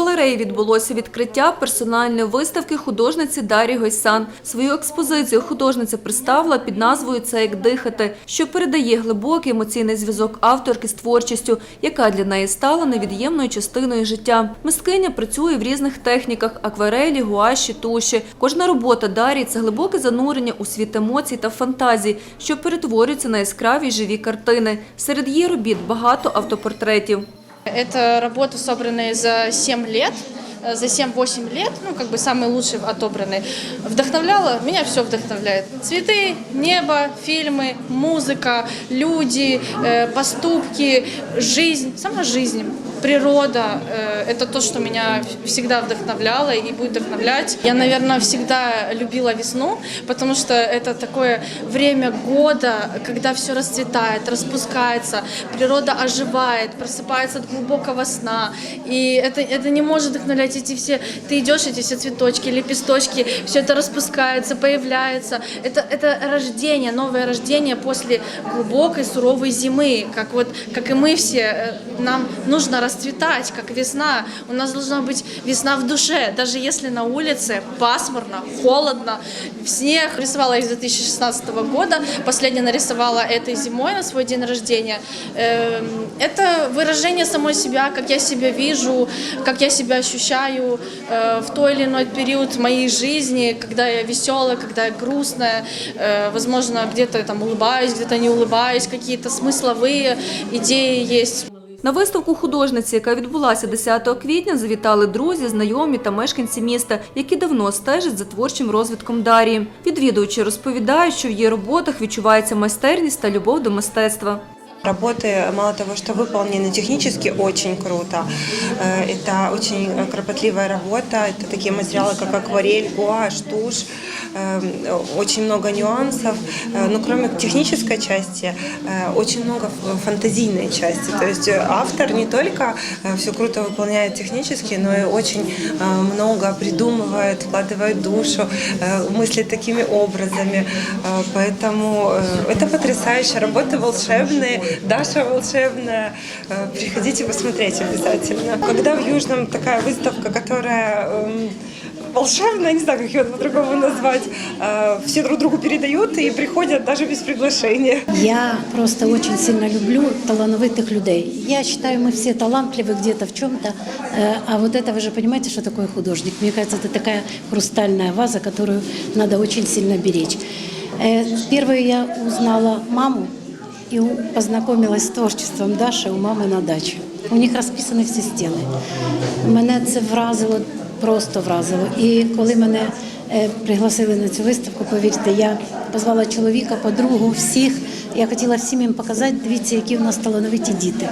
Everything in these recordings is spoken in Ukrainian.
галереї відбулося відкриття персональної виставки художниці Дарі Гойсан. Свою експозицію художниця представила під назвою Це як дихати, що передає глибокий емоційний зв'язок авторки з творчістю, яка для неї стала невід'ємною частиною життя. Мисткиня працює в різних техніках: акварелі, гуаші, туші. Кожна робота Дарії це глибоке занурення у світ емоцій та фантазій, що перетворюються на яскраві живі картини. Серед її робіт багато автопортретів. Это работы, собранные за 7 лет, э, за 7-8 лет, ну, как бы самые лучшие отобраны. Вдохновляло, меня все вдохновляет. Цветы, небо, фильмы, музыка, люди, э, поступки, жизнь, сама жизнь, природа. э, Это то, что меня всегда вдохновляло и будет вдохновлять. Я, наверное, всегда любила весну, потому что это такое время года, когда все расцветает, распускается, природа оживает, просыпается от глубокого сна. И это, это не может вдохновлять эти все... Ты идешь, эти все цветочки, лепесточки, все это распускается, появляется. Это, это рождение, новое рождение после глубокой суровой зимы. Как, вот, как и мы все, э, нам нужно расцветать, как весна. У нас должна быть весна в душе, даже если на улице пасмурно, холодно, снег. Рисовала с 2016 года, последний нарисовала этой зимой на свой день рождения. Эм, Это выражение самой себя, как я себя вижу, как я себя ощущаю э, в той или иной период моей жизни, когда я веселая, когда я грустная, э, возможно, где-то там улыбаюсь, где-то не улыбаюсь, какие-то смысловые идеи есть. На виставку художниці, яка відбулася 10 квітня, завітали друзі, знайомі та мешканці міста, які давно стежать за творчим розвитком Дарії. Відвідувачі розповідають, що в її роботах відчувається майстерність та любов до мистецтва. Работы, мало того, что выполнены технически, очень круто. Э, Это очень кропотливая работа. Это такие материалы, как акварель, гуашь, тушь. Э, Очень много нюансов. Э, Но кроме технической части, э, очень много ф- фантазийной части. То есть э, автор не только все круто выполняет технически, но и очень э, много придумывает, вкладывает душу, э, мыслит такими образами. Э, Поэтому э, это потрясающе. Работы волшебные, Даша волшебная. Э, Приходите посмотреть обязательно. Когда в Южном такая выставка, которая эм, волшебная, не знаю, как ее по-другому назвать, э, все друг другу передают и приходят даже без приглашения. Я просто очень сильно люблю талановитых людей. Я считаю, мы все талантливы где-то в чем-то, э, а вот это вы же понимаете, что такое художник. Мне кажется, это такая хрустальная ваза, которую надо очень сильно беречь. Э, Первое я узнала маму и познакомилась с творчеством Даши у мамы на даче. У них розписані всі стіни. Мене це вразило, просто вразило. І коли мене е, пригласили на цю виставку, повірте, я позвала чоловіка, подругу, всіх. Я хотіла всім їм показати, дивіться, які у нас талановиті діти.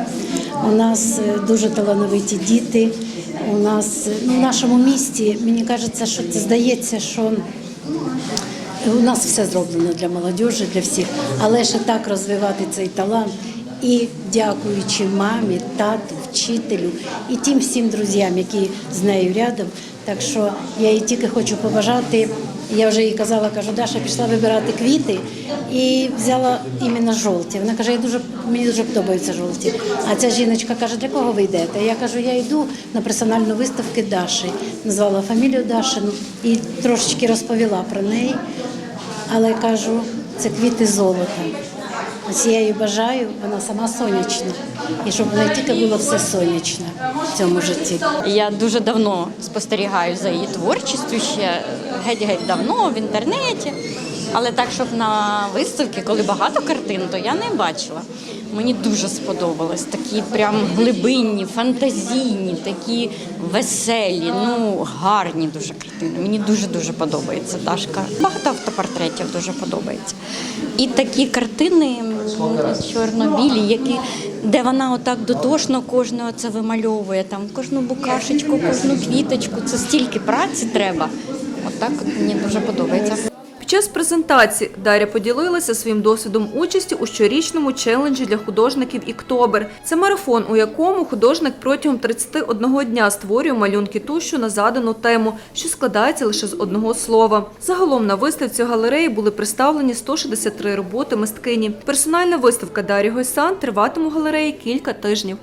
У нас е, дуже талановиті діти. У нас е, ну, в нашому місті, мені кажеться, що це здається, що у нас все зроблено для молодіжі, для всіх, але ще так розвивати цей талант. І дякуючи мамі, тату, вчителю і тим всім друзям, які з нею рядом. Так що я їй тільки хочу побажати. Я вже їй казала, кажу, Даша пішла вибирати квіти і взяла іменно жовті. Вона каже, я дуже мені дуже подобаються жовті. А ця жіночка каже, для кого ви йдете? Я кажу, я йду на персональну виставку Даші. Назвала фамілію Дашину і трошечки розповіла про неї. Але кажу, це квіти золота. Ось я її бажаю, вона сама сонячна. І щоб в тільки було все сонячне в цьому житті. Я дуже давно спостерігаю за її творчістю, ще геть-геть давно в інтернеті. Але так, щоб на виставці, коли багато картин, то я не бачила. Мені дуже сподобалось. Такі прям глибинні, фантазійні, такі веселі, ну гарні дуже картини. Мені дуже-дуже подобається Дашка. Багато автопортретів дуже подобається. І такі картини чорно-білі, які, де вона отак дотошно кожного це вимальовує, там кожну букашечку, кожну квіточку. Це стільки праці треба. Отак от мені дуже подобається. Час презентації Дар'я поділилася своїм досвідом участі у щорічному челенджі для художників «Іктобер». Це марафон, у якому художник протягом 31 дня створює малюнки тушю на задану тему, що складається лише з одного слова. Загалом на виставці галереї були представлені 163 роботи мисткині. Персональна виставка Дар'ї Гойсан триватиме у галереї кілька тижнів.